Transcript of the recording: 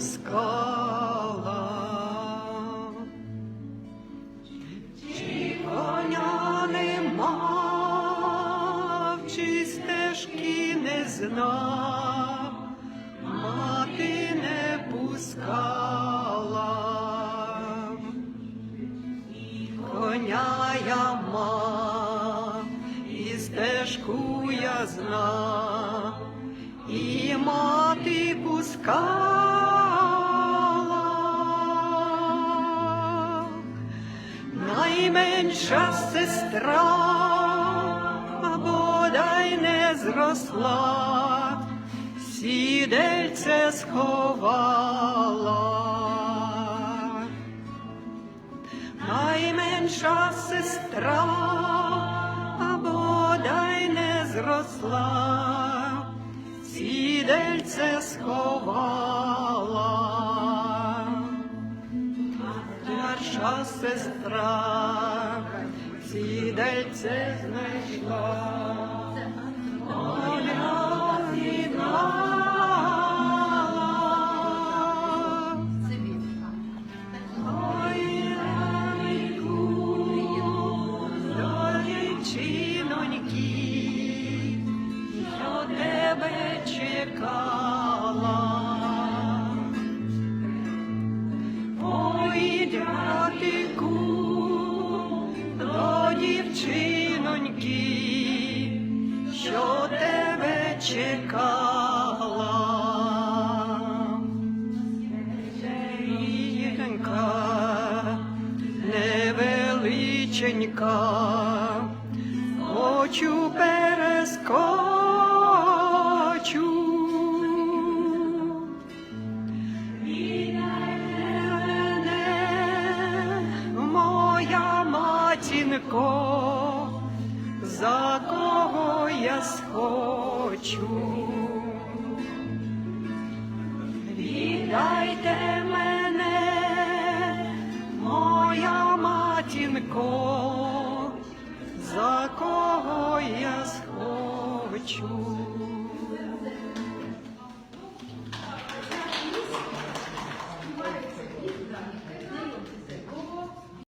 пускала. Чи коня нема, чи стежки не знав, мати не пускала. Коня я мав, і стежку я знав, і мати пускала. Найменша сестра, а бодай не зросла, сідельце сховала. Найменша сестра, а бодай не зросла, сідельце сховала. Старша сестра, сідельце знайшла. Оля чекала. Жінка невеличенька, хочу перескочу. Моя матінко, за кого я схочу. Віддайте мене, моя матінко, за кого я схочу.